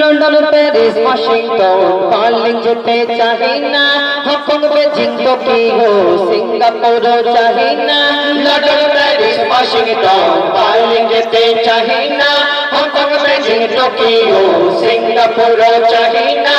London Paris, Washington Berlin যেতে চাহি না। হংকং বেজিং টোকিও সিঙ্গাপুর চাহি না। লন্ডন, প্যারিস, ওয়াশিংটন বার্লিন যেতে চাহি না। হংকং বেজিং টোকিও সিঙ্গাপুর চাহি না।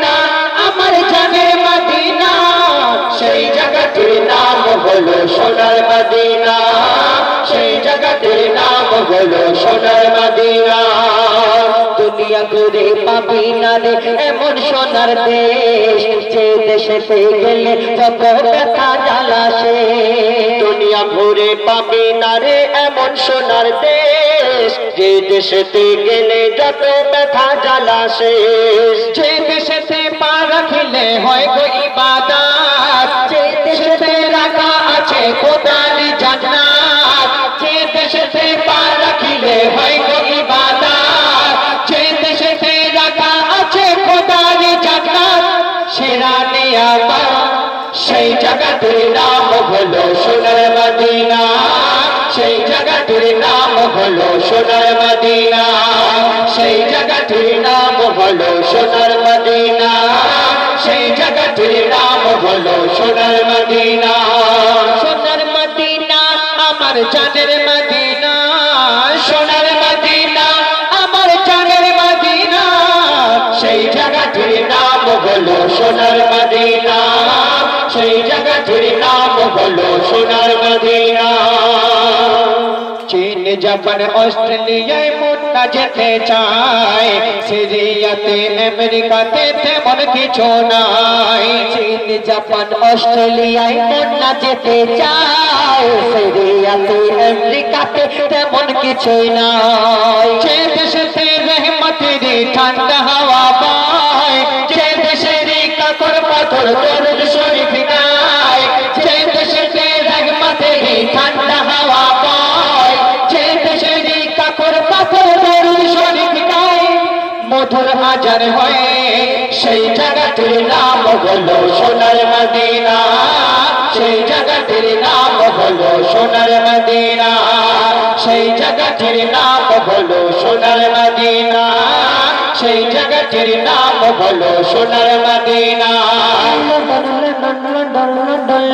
সোনার মদিনা। দুনিয়া ঘুরে পাবি না রে, এমন সোনার দেশ। যে দেশেতে গেলে যত ব্যথা জ্বালা দুনিয়া ঘুরে পাবি না রে, এমন সোনার দেশ। যে দেশেতে গেলে যত ব্যথা জ্বালা শেষ যে দেশেতে পা রাখিলে হয় গো ইবাদত। সেরা নিয়ামত সেই জায়গাটির নাম হলো সোনার মদিনা। সেই জায়গাটির নাম হলো সোনার মদিনা। সেই জায়গাটির নাম হলো সোনার মদিনা। সেই জায়গাটির নাম হলো সোনার মদিনা। সোনার মদিনা, আমার জানের মদিনা। সোনার মদিনা, সেই জায়গাটির নাম হলো সোনার মদিনা। চীন, জাপান, অস্ট্রেলিয়ায় মুন্না যেতে চায়, সিরিয়াতে, আমেরিকাতে তেমন কিছু নাই। চীন, জাপান, অস্ট্রেলিয়ায় মুন্না যেতে চায়, সিরিয়াতে, আমেরিকাতে তেমন কিছুই নাই। যে দেশেতে রহমতের ঠান্ডা মধুর হাজার হয় সেই জায়গাটির নাম হলো সোনার মদিনা। সেই জায়গাটির নাম হলো সোনার মদিনা। সেই জায়গাটির নাম হলো সোনার মদিনা। সেই জায়গাটির নাম হলো Sonar Madina.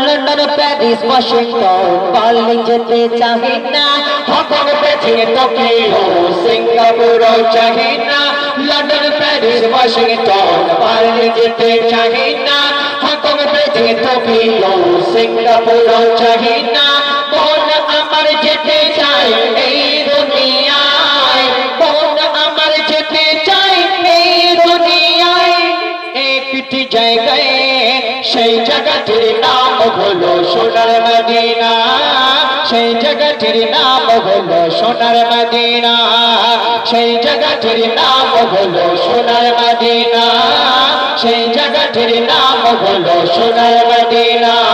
London Paris Washington Berlin যেতে চাহি না। হংকং বেজিং টোকিও সিঙ্গাপুর চাহি না। লন্ডন প্যারিস ওয়াশিংটন বার্লিন যেতে চাহি না। হংকং বেজিং টোকিও সিঙ্গাপুর চাহি না। আমার যেতে চাই জায়গায় সেই জায়গাটির নাম হলো সোনার মদিনা। সেই জায়গাটির নাম হলো সোনার মদিনা। সেই জায়গাটির নাম হলো সোনার মদিনা। সেই জায়গাটির নাম হলো সোনার মদিনা।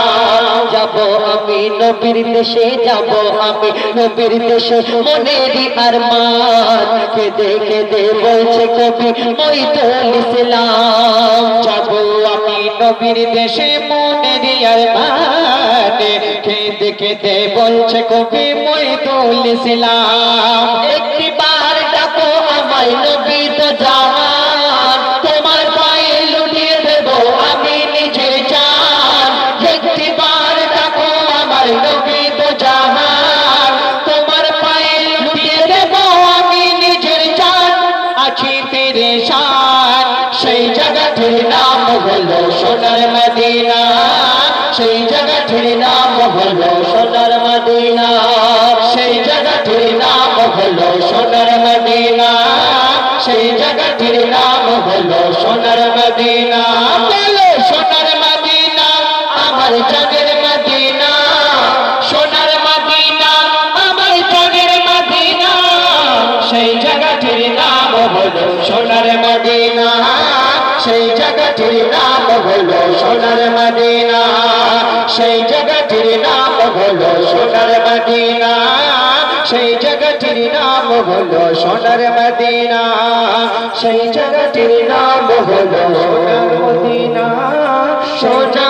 আমি নবীর দেশে যাব, আমি নবীর দেশে মনেরই আরমান। কেঁদে কেঁদে বলছে কবি মইদুল ইসলাম, যাব আমি নবীর দেশে মনেরই আরমান। কেঁদে কেঁদে বলছে কবি মইদুল ইসলাম, একটি বার ডাকো আমায়, নবী তো জামান এর নাম হলো সোনার মদিনা। বলো সোনার মদিনা, আমার চাঁদের মদিনা। সোনার মদিনা, আমার চাঁদের মদিনা। সেই জায়গাটির নাম হলো সোনার মদিনা। সেই জায়গাটির নাম হলো সোনার মদিনা। সেই হলো সোনার মদিনা সেই জায়গাটির নাম হলো সোনার মদিনা সোনার